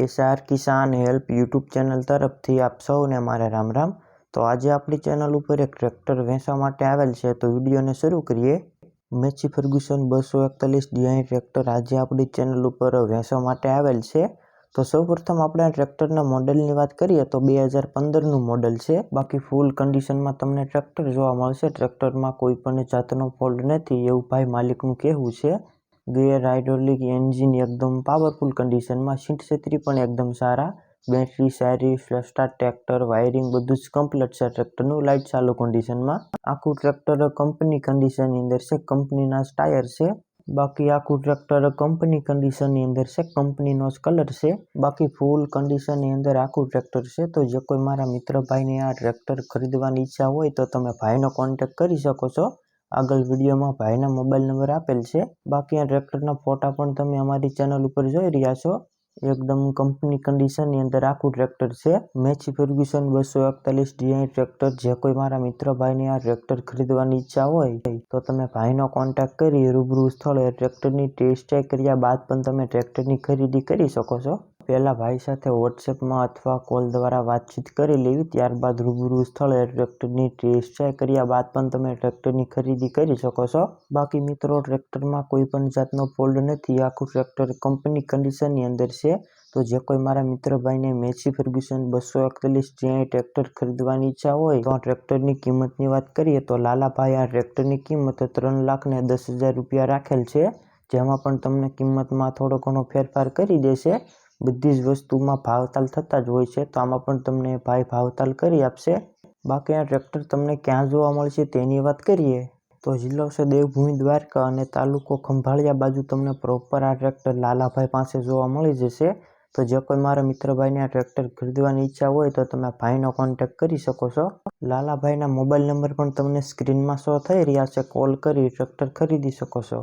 S R Kisan help YouTube channel તરફથી આપ સૌને મારા રામ રામ. તો આજે આપણી ચેનલ ઉપર એક ટ્રેક્ટર વેચવા માટે આવેલ છે. તો વિડીયોને શરૂ કરીએ. મેચી ફર્ગ્યુસન બસો એકતાલીસ ડીઆઈ ટ્રેક્ટર આજે આપણી ચેનલ ઉપર વેચવા માટે આવેલ છે. તો સૌપ્રથમ આપણે ટ્રેક્ટરના મોડલની વાત કરીએ તો બે હજાર પંદરનું મોડલ છે. બાકી ફૂલ કન્ડિશનમાં તમને ટ્રેક્ટર જોવા મળશે. ટ્રેક્ટરમાં કોઈ પણ જાતનો ફોલ્ટ નથી. એવું ભાઈ માલિકનું કહેવું છે. ગિયર હાઇડ્રોલિક એન્જિન એકદમ પાવરફુલ કન્ડિશનમાં સીટ છત્રી પણ એકદમ સારા. બેટરી સારી સ્ટાર્ટ ટ્રેક્ટર વાયરિંગ બધું જ કમ્પ્લીટ છે ટ્રેક્ટરનું લાઇટ ચાલુ કન્ડિશનમાં આખું ટ્રેક્ટર કંપની કન્ડિશનની અંદર છે કંપનીના ટાયર છે. બાકી આખું ટ્રેક્ટર કંપની કન્ડિશનની અંદર છે કંપનીનો જ કલર છે. બાકી ફૂલ કન્ડિશનની અંદર આખું ટ્રેક્ટર છે. તો જે કોઈ મારા મિત્ર ભાઈને આ ટ્રેક્ટર ખરીદવાની ઈચ્છા હોય તો તમે ભાઈનો કોન્ટેક્ટ કરી શકો છો. આગળ વિડીયોમાં ભાઈના મોબાઈલ નંબર આપેલ છે. બાકી આ ટ્રેક્ટરના ફોટા પણ તમે અમારી ચેનલ ઉપર જોઈ રહ્યા છો. એકદમ કંપની કન્ડિશનની અંદર આખું ટ્રેક્ટર છે. મેચી ફર્ગ્યુસન બસો એકતાલીસ ડીઆઈ ટ્રેક્ટર જે કોઈ મારા મિત્ર ભાઈને આ ટ્રેક્ટર ખરીદવાની ઈચ્છા હોય, તો તમે ભાઈનો કોન્ટેક્ટ કરી રૂબરૂ સ્થળે ટ્રેક્ટરની ટેસ્ટ ચેક કર્યા બાદ પણ તમે ટ્રેક્ટરની ખરીદી કરી શકો છો. પહેલાં ભાઈ સાથે વોટ્સએપમાં અથવા કોલ દ્વારા વાતચીત કરી લેવી, ત્યારબાદ રૂબરૂ સ્થળે ટ્રેક્ટરની ટેસ્ટ ડ્રાઈવ કર્યા બાદ પણ તમે ટ્રેક્ટરની ખરીદી કરી શકો છો. બાકી મિત્રો, ટ્રેક્ટરમાં કોઈ પણ જાતનો ફોલ્ડ નથી. આખું ટ્રેક્ટર કંપની કન્ડિશનની અંદર છે. તો જે કોઈ મારા મિત્ર ભાઈને મેસી ફર્ગ્યુસન બસો એકતાલીસ જ્યાં ટ્રેક્ટર ખરીદવાની ઈચ્છા હોય, તો ટ્રેક્ટરની કિંમતની વાત કરીએ તો લાલાભાઈ આ ટ્રેક્ટરની કિંમત ત્રણ લાખ ને દસ હજાર રૂપિયા રાખેલ છે, જેમાં પણ તમને કિંમતમાં થોડો ઘણો ફેરફાર કરી દેશે. બધી જ વસ્તુમાં ભાવતાલ થતા જ હોય છે, તો આમાં પણ તમને ભાઈ ભાવતાલ કરી આપશે. બાકી આ ટ્રેક્ટર તમને ક્યાં જોવા મળશે તેની વાત કરીએ. તો જિલ્લો છે દેવભૂમિ દ્વારકા અને તાલુકો ખંભાળિયા બાજુ તમને પ્રોપર આ ટ્રેક્ટર લાલાભાઈ પાસે જોવા મળી જશે. તો જે કોઈ મારા મિત્રભાઈને આ ટ્રેક્ટર ખરીદવાની ઈચ્છા હોય તો તમે ભાઈનો કોન્ટેક્ટ કરી શકો છો. લાલાભાઈના મોબાઈલ નંબર પણ તમને સ્ક્રીનમાં શો થઈ રહ્યા છે કોલ કરી ટ્રેક્ટર ખરીદી શકો છો.